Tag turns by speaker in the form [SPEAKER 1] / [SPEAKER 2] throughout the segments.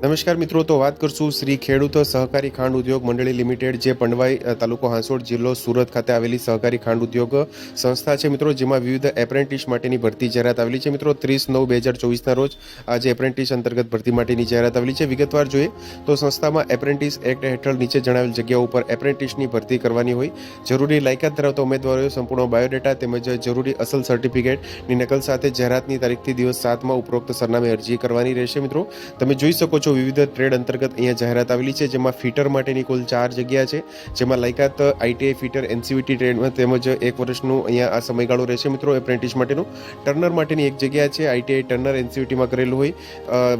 [SPEAKER 1] નમસ્કાર મિત્રો, તો વાત કરશું શ્રી ખેડૂત સહકારી ખાંડ ઉદ્યોગ મંડળી લિમિટેડ, જે પંડવાઈ તાલુકો હાંસોડ જિલ્લો સુરત ખાતે આવેલી સહકારી ખાંડ ઉદ્યોગ સંસ્થા છે. મિત્રો, જેમાં વિવિધ એપ્રેન્ટિસ માટેની ભરતી જાહેરાત આવેલી છે. મિત્રો, ત્રીસ નવ બે હજાર ચોવીસના રોજ આજે એપ્રેન્ટિસ અંતર્ગત ભરતી માટેની જાહેરાત આવેલી છે. વિગતવાર જોઈએ તો સંસ્થામાં એપ્રેન્ટિસ એક્ટ હેઠળ નીચે જણાવેલ જગ્યાઓ ઉપર એપ્રેન્ટિસની ભરતી કરવાની હોય. જરૂરી લાયકાત ધરાવતા ઉમેદવારોએ સંપૂર્ણ બાયોડેટા તેમજ જરૂરી અસલ સર્ટિફિકેટની નકલ સાથે જાહેરાતની તારીખથી દિવસ સાતમાં ઉપરોક્ત સરનામે અરજી કરવાની રહેશે. મિત્રો, તમે જોઈ શકો છો વિવિધ ટ્રેડ અંતર્ગત અહીંયા જાહેરાત આવેલી છે, જેમાં ફિટર માટેની કુલ ચાર જગ્યા છે, જેમાં લાયકાત આઈટીઆઈ ફિટર એનસીવીટી ટ્રેડમાં તેમજ એક વર્ષનું અહીંયા આ સમયગાળો રહેશે. મિત્રો એપ્રેન્ટિસ માટેનું ટર્નર માટેની એક જગ્યા છે આઈટીઆઈ ટર્નર એનસીવીટીમાં કરેલું હોય.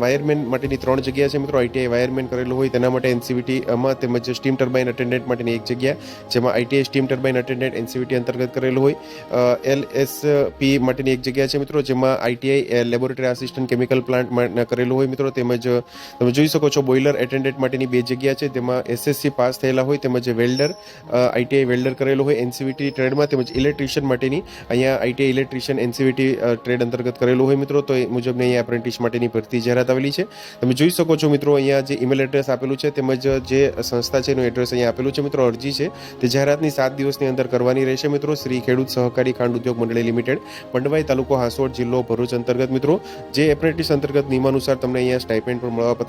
[SPEAKER 1] વાયરમેન માટેની ત્રણ જગ્યા છે, મિત્રો આઈટીઆઈ વાયરમેન કરેલું હોય, તેના માટે એનસીવીટીમાં તેમજ સ્ટીમ ટર્બાઇન અટેન્ડન્ટ માટેની એક જગ્યા, જેમાં ITI steam turbine attendant NCVT અંતર્ગત કરેલું હોય. એલ એસ પી માટેની એક જગ્યા છે, મિત્રો, જેમાં ITI laboratory assistant chemical plant કરેલું હોય, મિત્રો, તેમજ તમે જોઈ શકો છો બોઇલર એટેન્ડન્ટ માટેની બે જગ્યા છે. તેમાં એસએસસી પાસ થયેલા હોય, તેમજ વેલ્ડર આઈટીઆઈ વેલ્ડર કરેલું હોય એનસીવીટી ટ્રેડમાં, તેમજ ઇલેક્ટ્રિશિયન માટેની અહીંયા આઈટીઆઈ ઇલેક્ટ્રિશિયન એનસીવીટી ટ્રેડ અંતર્ગત કરેલું હોય મિત્રો. તો એ મુજબની અહીંયા એપ્રેન્ટિસ માટેની ભરતી જાહેરાત આવેલી છે. તમે જોઈ શકો છો મિત્રો, અહીંયા જે ઈમેલ એડ્રેસ આપેલું છે, તેમજ જે સંસ્થા છે એનું એડ્રેસ અહીંયા આપેલું છે મિત્રો. અરજી છે, તે જાહેરાતની સાત દિવસની અંદર કરવાની રહેશે મિત્રો. શ્રી ખેડૂત સહકારી ખાંડ ઉદ્યોગ મંડળી લિમિટેડ, પંડવાઈ તાલુકો હાંસોડ જિલ્લો ભરૂચ અંતર્ગત મિત્રો. જે એપ્રેન્ટિસ અંતર્ગત નિયમાનુસાર તમને અહીંયા સ્ટાઇપેન્ડ પણ